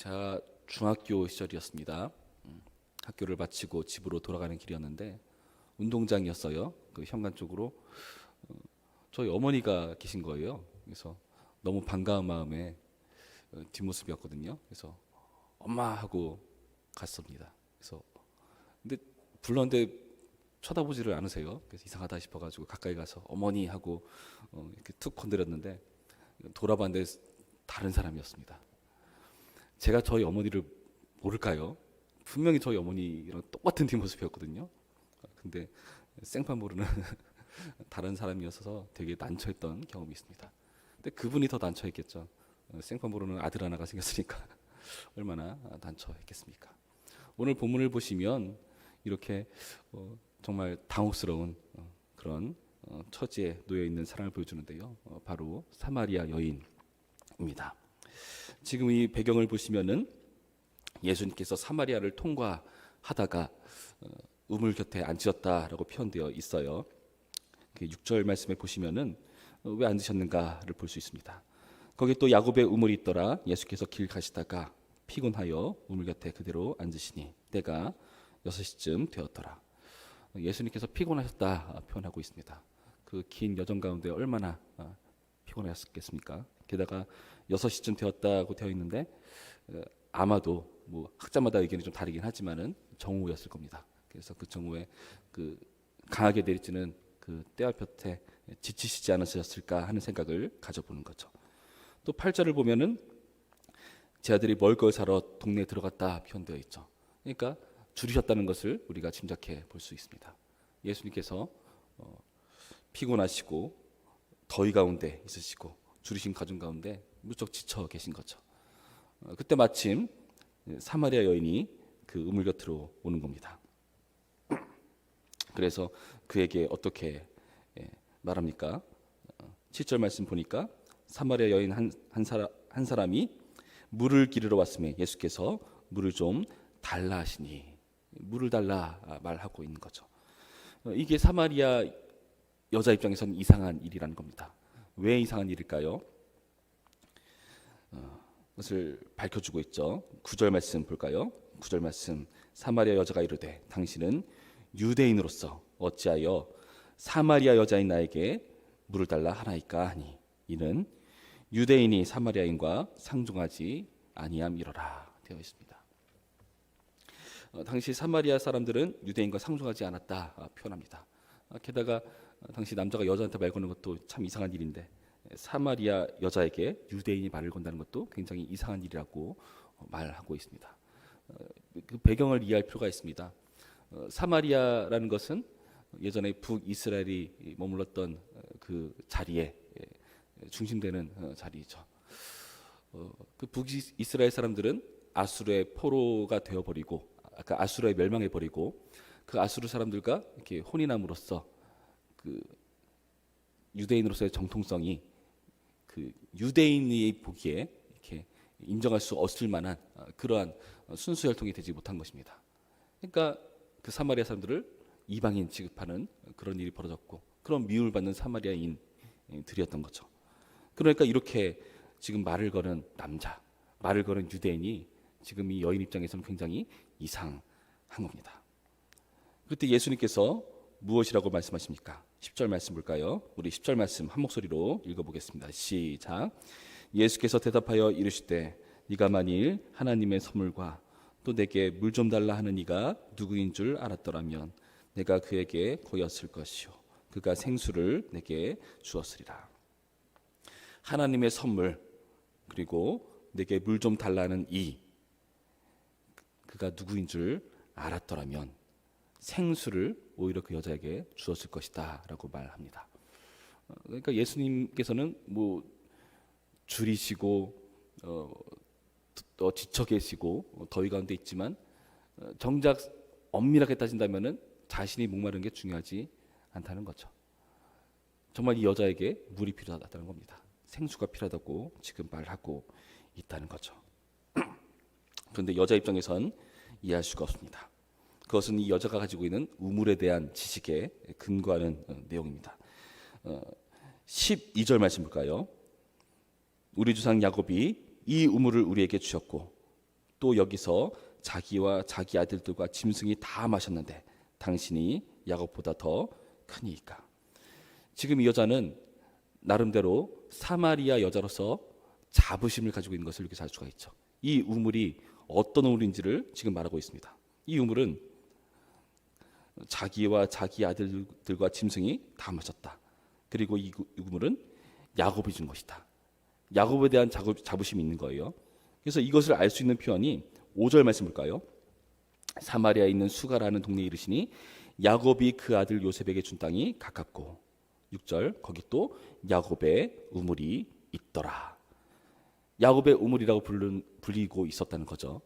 제가 중학교 시절이었습니다. 음, 학교를 마치고 집으로 돌아가는 길이었는데 운동장이었어요. 그 현관 쪽으로 어, 저희 어머니가 계신 거예요. 그래서 너무 반가운 마음에 어, 뒷모습이었거든요. 그래서 엄마 하고 갔습니다. 그래서 근데 불렀는데 쳐다보지를 않으세요. 그래서 이상하다 싶어가지고 가까이 가서 어머니 하고 어, 이렇게 툭 건드렸는데 돌아봤는데 다른 사람이었습니다. 제가 저희 어머니를 모를까요? 분명히 저희 어머니랑 똑같은 뒷모습이었거든요. 근데 생판 모르는 다른 사람이어서 되게 난처했던 경험이 있습니다. 근데 그분이 더 난처했겠죠. 어, 생판 모르는 아들 하나가 생겼으니까 얼마나 난처했겠습니까? 오늘 본문을 보시면 이렇게 어, 정말 당혹스러운 어, 그런 어, 처지에 놓여 있는 사람을 보여주는데요. 어, 바로 사마리아 여인입니다. 지금 이 배경을 보시면은 예수님께서 사마리아를 통과하다가 어, 우물 곁에 앉으셨다라고 표현되어 있어요. 그 6절 말씀에 보시면은 어, 왜 앉으셨는가를 볼 수 있습니다. 거기 또 야곱의 우물이 있더라. 예수께서 길 가시다가 피곤하여 우물 곁에 그대로 앉으시니 때가 6시쯤 되었더라. 어, 예수님께서 피곤하셨다 표현하고 있습니다. 그 긴 여정 가운데 얼마나 어, 피곤하셨겠습니까? 게다가 6시쯤 되었다고 되어 있는데 어, 아마도 뭐 학자마다 의견이 좀 다르긴 하지만은 정오였을 겁니다. 그래서 그 정오에 그 강하게 내리치는 그 때와 볕에 지치시지 않으셨을까 하는 생각을 가져보는 거죠. 또 8절을 보면은 제 아들이 먹을 걸 사러 동네에 들어갔다 표현되어 있죠. 그러니까 줄이셨다는 것을 우리가 짐작해 볼 수 있습니다. 예수님께서 어, 피곤하시고 더위 가운데 있으시고 줄이신 가정 가운데 무척 지쳐 계신 거죠. 어, 그때 마침 사마리아 여인이 그 우물 곁으로 오는 겁니다. 그래서 그에게 어떻게 예, 말합니까? 어, 7절 말씀 보니까 사마리아 여인 한, 한, 사람, 한 사람이 물을 기르러 왔음에 예수께서 물을 좀 달라 하시니 물을 달라 아, 말하고 있는 거죠. 어, 이게 사마리아 여자 입장에서는 이상한 일이라는 겁니다. 왜 이상한 일일까요? 어, 그것을 밝혀주고 있죠. 9절 말씀 볼까요? 9절 말씀 사마리아 여자가 이르되 당신은 유대인으로서 어찌하여 사마리아 여자인 나에게 물을 달라 하나이까 하니 이는 유대인이 사마리아인과 상종하지 아니함이로라 되어 있습니다. 어, 당시 사마리아 사람들은 유대인과 상종하지 않았다 아, 표현합니다. 아, 게다가 어, 당시 남자가 여자한테 말 거는 것도 참 이상한 일인데 사마리아 여자에게 유대인이 말을 건다는 것도 굉장히 이상한 일이라고 어, 말하고 있습니다. 어, 그 배경을 이해할 필요가 있습니다. 어, 사마리아라는 것은 예전에 북이스라엘이 머물렀던 어, 그 자리에 예, 중심되는 어, 자리죠. 어, 그 북이스라엘 사람들은 아수르의 포로가 되어버리고 아까 아수르에 멸망해버리고 그 아수르 사람들과 이렇게 혼인함으로써 그 유대인으로서의 정통성이 그 유대인이 보기에 이렇게 인정할 수 없을 만한 어, 그러한 어, 순수 혈통이 되지 못한 것입니다. 그러니까 그 사마리아 사람들을 이방인 취급하는 그런 일이 벌어졌고 그런 미움을 받는 사마리아인들이었던 거죠. 그러니까 이렇게 지금 말을 거는 남자, 말을 거는 유대인이 지금 이 여인 입장에서는 굉장히 이상한 겁니다. 그때 예수님께서 무엇이라고 말씀하십니까? 10절 말씀 볼까요? 우리 10절 말씀 한 목소리로 읽어보겠습니다. 시작. 예수께서 대답하여 이르시되 네가 만일 하나님의 선물과 또 내게 물 좀 달라 하는 이가 누구인 줄 알았더라면 내가 그에게 고였을 것이요 그가 생수를 내게 주었으리라. 하나님의 선물 그리고 내게 물 좀 달라는 이 그가 누구인 줄 알았더라면 생수를 오히려 그 여자에게 주었을 것이다라고 말합니다. 어, 그러니까 예수님께서는 뭐 줄이시고 어, 또 지쳐 계시고 어, 더위 가운데 있지만 어, 정작 엄밀하게 따진다면은 자신이 목마른 게 중요하지 않다는 거죠. 정말 이 여자에게 물이 필요하다는 겁니다. 생수가 필요하다고 지금 말하고 있다는 거죠. 그런데 여자 입장에선 이해할 수가 없습니다. 그것은 이 여자가 가지고 있는 우물에 대한 지식에 근거하는 어, 내용입니다. 어, 12절 말씀 볼까요? 우리 주상 야곱이 이 우물을 우리에게 주셨고 또 여기서 자기와 자기 아들들과 짐승이 다 마셨는데 당신이 야곱보다 더 크니까. 지금 이 여자는 나름대로 사마리아 여자로서 자부심을 가지고 있는 것을 이렇게 알 수가 있죠. 이 우물이 어떤 우물인지를 지금 말하고 있습니다. 이 우물은 자기와 자기 아들들과 짐승이 다 마셨다. 그리고 이 우물은 야곱이 준 것이다. 야곱에 대한 자부, 자부심이 있는 거예요. 그래서 이것을 알 수 있는 표현이 5절 말씀 볼까요? 사마리아에 있는 수가라는 동네에 이르시니 야곱이 그 아들 요셉에게 준 땅이 가깝고 6절 거기 또 야곱의 우물이 있더라. 야곱의 우물이라고 부르는, 불리고 있었다는 거죠.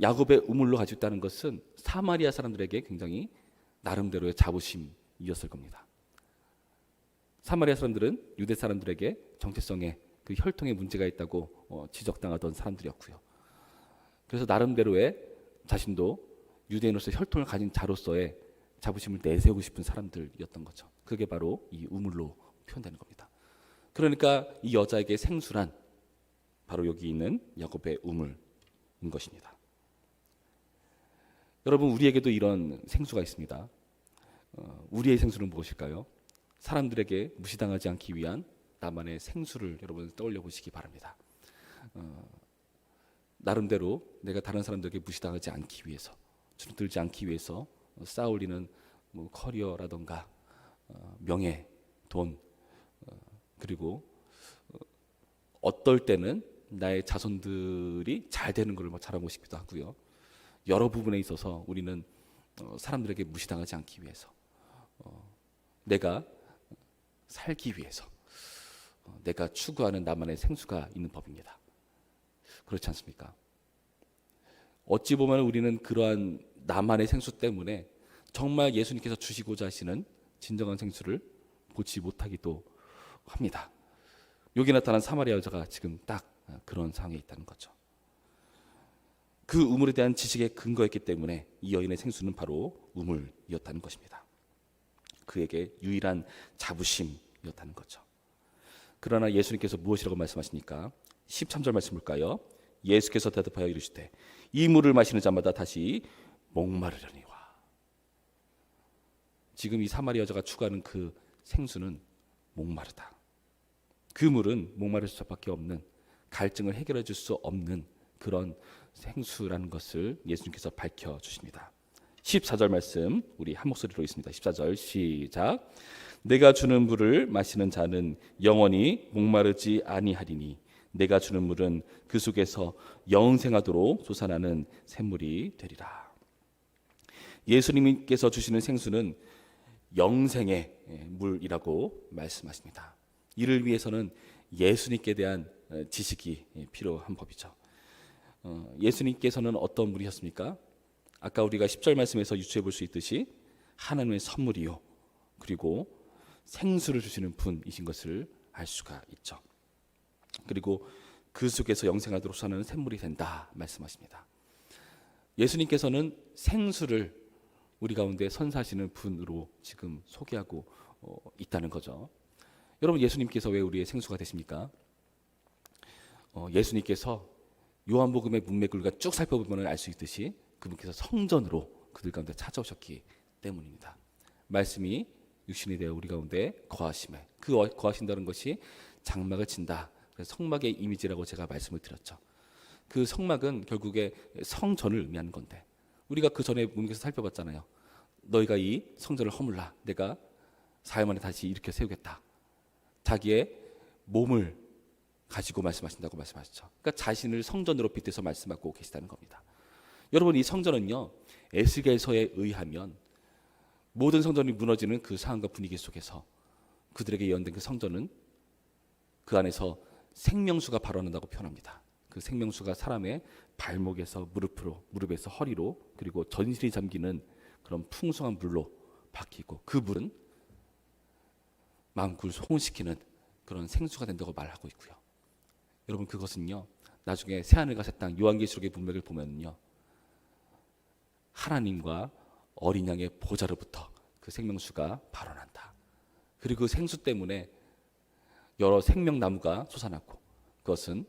야곱의 우물로 가지고 있다는 것은 사마리아 사람들에게 굉장히 나름대로의 자부심이었을 겁니다. 사마리아 사람들은 유대 사람들에게 정체성에 그 혈통에 문제가 있다고 어, 지적당하던 사람들이었고요. 그래서 나름대로의 자신도 유대인으로서 혈통을 가진 자로서의 자부심을 내세우고 싶은 사람들이었던 거죠. 그게 바로 이 우물로 표현되는 겁니다. 그러니까 이 여자에게 생수란 바로 여기 있는 야곱의 우물인 것입니다. 여러분 우리에게도 이런 생수가 있습니다. 어, 우리의 생수는 무엇일까요? 사람들에게 무시당하지 않기 위한 나만의 생수를 여러분 떠올려 보시기 바랍니다. 어, 나름대로 내가 다른 사람들에게 무시당하지 않기 위해서, 주눅들지 않기 위해서 쌓아올리는 뭐 커리어라던가 어, 명예, 돈 어, 그리고 어, 어떨 때는 나의 자손들이 잘 되는 것을 뭐 자랑하고 싶기도 하고요. 여러 부분에 있어서 우리는 어, 사람들에게 무시당하지 않기 위해서 어, 내가 살기 위해서 어, 내가 추구하는 나만의 생수가 있는 법입니다. 그렇지 않습니까? 어찌 보면 우리는 그러한 나만의 생수 때문에 정말 예수님께서 주시고자 하시는 진정한 생수를 보지 못하기도 합니다. 여기 나타난 사마리아 여자가 지금 딱 그런 상황에 있다는 거죠. 그 우물에 대한 지식에 근거했기 때문에 이 여인의 생수는 바로 우물이었다는 것입니다. 그에게 유일한 자부심이었다는 거죠. 그러나 예수님께서 무엇이라고 말씀하십니까? 13절 말씀 볼까요? 예수께서 대답하여 이르시되 이 물을 마시는 자마다 다시 목마르려니와. 지금 이 사마리아 여자가 추구하는 그 생수는 목마르다. 그 물은 목마를 수밖에 없는 갈증을 해결해 줄 수 없는 그런 생수라는 것을 예수님께서 밝혀 주십니다. 14절 말씀 우리 한 목소리로 있습니다. 14절 시작. 내가 주는 물을 마시는 자는 영원히 목마르지 아니하리니 내가 주는 물은 그 속에서 영생하도록 솟아나는 샘물이 되리라. 예수님께서 주시는 생수는 영생의 물이라고 말씀하십니다. 이를 위해서는 예수님께 대한 지식이 필요한 법이죠. 어, 예수님께서는 어떤 분이셨습니까? 아까 우리가 10절 말씀에서 유추해 볼 수 있듯이 하나님의 선물이요. 그리고 생수를 주시는 분이신 것을 알 수가 있죠. 그리고 그 속에서 영생하도록 사는 샘물이 된다 말씀하십니다. 예수님께서는 생수를 우리 가운데 선사하시는 분으로 지금 소개하고 어, 있다는 거죠. 여러분 예수님께서 왜 우리의 생수가 되십니까? 어, 예수님께서 요한복음의 문맥을 쭉 살펴보면 알 수 있듯이 그분께서 성전으로 그들 가운데 찾아오셨기 때문입니다. 말씀이 육신이 되어 우리 가운데 거하심에 그 어- 거하신다는 것이 장막을 친다. 그래서 성막의 이미지라고 제가 말씀을 드렸죠. 그 성막은 결국에 성전을 의미하는 건데 우리가 그 전에 문맥에서 살펴봤잖아요. 너희가 이 성전을 허물라. 내가 사흘 만에 다시 일으켜 세우겠다. 자기의 몸을 가지고 말씀하신다고 말씀하셨죠. 그러니까 자신을 성전으로 빗대서 말씀하고 계시다는 겁니다. 여러분 이 성전은요 에스겔서에 의하면 모든 성전이 무너지는 그 상황과 분위기 속에서 그들에게 예언된 그 성전은 그 안에서 생명수가 발원한다고 표현합니다. 그 생명수가 사람의 발목에서 무릎으로 무릎에서 허리로 그리고 전실이 잠기는 그런 풍성한 물로 바뀌고 그 물은 마음을 소원시키는 그런 생수가 된다고 말하고 있고요. 여러분 그것은요 나중에 새하늘과 새 땅 요한계시록의 문맥을 보면요 하나님과 어린 양의 보좌로부터 그 생명수가 발원한다. 그리고 그 생수 때문에 여러 생명나무가 솟아났고 그것은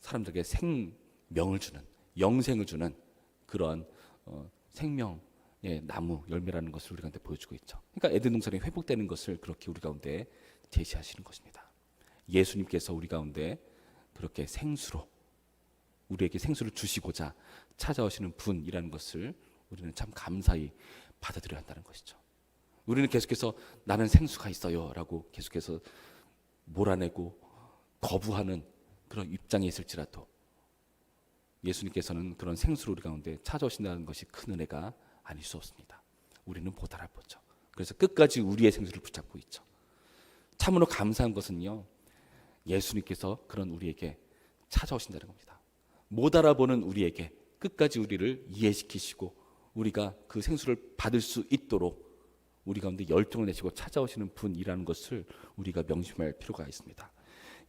사람들에게 생 명을 주는 영생을 주는 그런 어, 생명의 나무 열매라는 것을 우리 가운데 보여주고 있죠. 그러니까 에덴 동산이 회복되는 것을 그렇게 우리 가운데 제시하시는 것입니다. 예수님께서 우리 가운데 그렇게 생수로 우리에게 생수를 주시고자 찾아오시는 분이라는 것을 우리는 참 감사히 받아들여야 한다는 것이죠. 우리는 계속해서 나는 생수가 있어요라고 계속해서 몰아내고 거부하는 그런 입장에 있을지라도 예수님께서는 그런 생수를 우리 가운데 찾아오신다는 것이 큰 은혜가 아닐 수 없습니다. 우리는 보달할 보죠. 그래서 끝까지 우리의 생수를 붙잡고 있죠. 참으로 감사한 것은요. 예수님께서 그런 우리에게 찾아오신다는 겁니다. 못 알아보는 우리에게 끝까지 우리를 이해시키시고 우리가 그 생수를 받을 수 있도록 우리 가운데 열정을 내시고 찾아오시는 분이라는 것을 우리가 명심할 필요가 있습니다.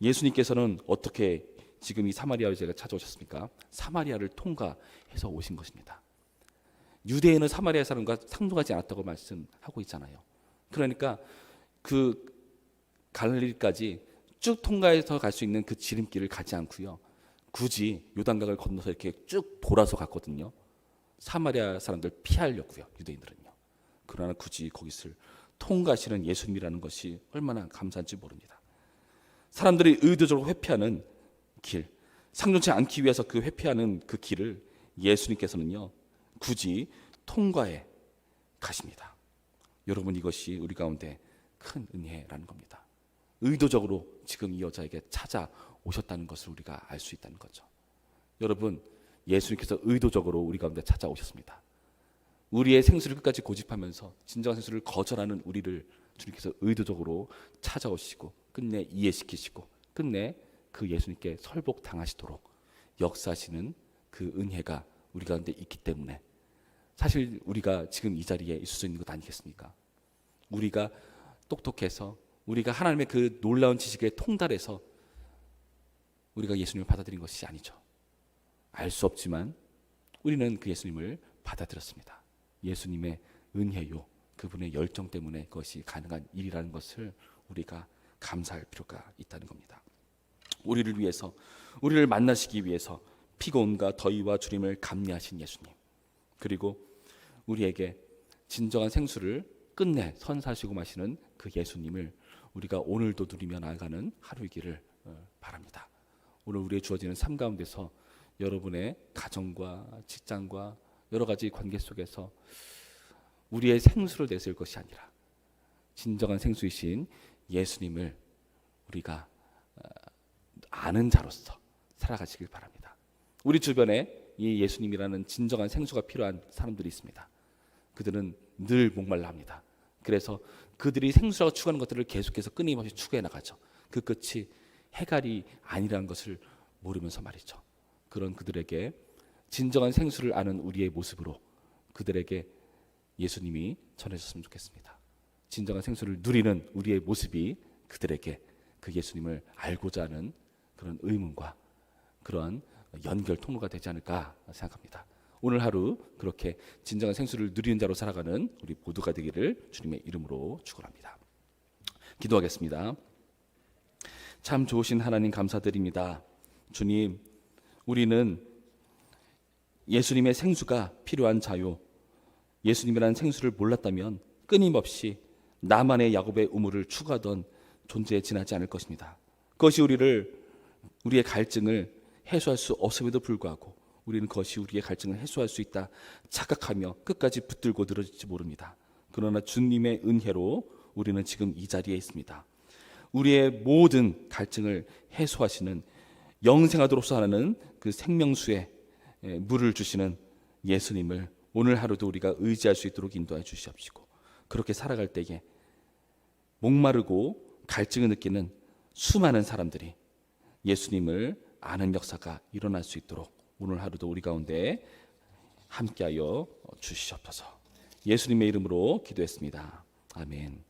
예수님께서는 어떻게 지금 이 사마리아 여자가 찾아오셨습니까? 사마리아를 통과해서 오신 것입니다. 유대인은 사마리아 사람과 상종하지 않았다고 말씀하고 있잖아요. 그러니까 그 갈릴리까지 쭉 통과해서 갈 수 있는 그 지름길을 가지 않고요. 굳이 요단강을 건너서 이렇게 쭉 돌아서 갔거든요. 사마리아 사람들 피하려고요. 유대인들은요. 그러나 굳이 거기를 통과하시는 예수님이라는 것이 얼마나 감사한지 모릅니다. 사람들이 의도적으로 회피하는 길, 상종치 않기 위해서 그 회피하는 그 길을 예수님께서는요. 굳이 통과해 가십니다. 여러분 이것이 우리 가운데 큰 은혜라는 겁니다. 의도적으로 지금 이 여자에게 찾아오셨다는 것을 우리가 알 수 있다는 거죠. 여러분, 예수님께서 의도적으로 우리 가운데 찾아오셨습니다. 우리의 생수를 끝까지 고집하면서 진정한 생수를 거절하는 우리를 주님께서 의도적으로 찾아오시고 끝내 이해시키시고 끝내 그 예수님께 설복 당하시도록 역사하시는 그 은혜가 우리 가운데 있기 때문에 사실 우리가 지금 이 자리에 있을 수 있는 것 아니겠습니까? 우리가 똑똑해서 우리가 하나님의 그 놀라운 지식에 통달해서 우리가 예수님을 받아들인 것이 아니죠. 알 수 없지만 우리는 그 예수님을 받아들였습니다. 예수님의 은혜요. 그분의 열정 때문에 그것이 가능한 일이라는 것을 우리가 감사할 필요가 있다는 겁니다. 우리를 위해서 우리를 만나시기 위해서 피곤과 더위와 주림을 감내하신 예수님. 그리고 우리에게 진정한 생수를 끝내 선사시고 마시는 그 예수님을 우리가 오늘도 누리며 나아가는 하루이기를 어, 바랍니다. 오늘 우리의 주어지는 삶 가운데서 여러분의 가정과 직장과 여러 가지 관계 속에서 우리의 생수를 내세울 것이 아니라 진정한 생수이신 예수님을 우리가 어, 아는 자로서 살아가시길 바랍니다. 우리 주변에 이 예수님이라는 진정한 생수가 필요한 사람들이 있습니다. 그들은 늘 목말라 합니다. 그래서 그들이 생수라고 추구하는 것들을 계속해서 끊임없이 추구해 나가죠. 그 끝이 해갈이 아니라는 것을 모르면서 말이죠. 그런 그들에게 진정한 생수를 아는 우리의 모습으로 그들에게 예수님이 전해졌으면 좋겠습니다. 진정한 생수를 누리는 우리의 모습이 그들에게 그 예수님을 알고자 하는 그런 의문과 그러한 연결 통로가 되지 않을까 생각합니다. 오늘 하루 그렇게 진정한 생수를 누리는 자로 살아가는 우리 모두가 되기를 주님의 이름으로 축원합니다. 기도하겠습니다. 참 좋으신 하나님 감사드립니다. 주님, 우리는 예수님의 생수가 필요한 자요. 예수님이라는 생수를 몰랐다면 끊임없이 나만의 야곱의 우물을 추구하던 존재에 지나지 않을 것입니다. 그것이 우리를 우리의 갈증을 해소할 수 없음에도 불구하고 우리는 그것이 우리의 갈증을 해소할 수 있다 착각하며 끝까지 붙들고 늘어질지 모릅니다. 그러나 주님의 은혜로 우리는 지금 이 자리에 있습니다. 우리의 모든 갈증을 해소하시는 영생하도록 하는 그 생명수에 물을 주시는 예수님을 오늘 하루도 우리가 의지할 수 있도록 인도해 주시옵시고 그렇게 살아갈 때에 목마르고 갈증을 느끼는 수많은 사람들이 예수님을 아는 역사가 일어날 수 있도록 오늘 하루도 우리 가운데 함께하여 주시옵소서. 예수님의 이름으로 기도했습니다. 아멘.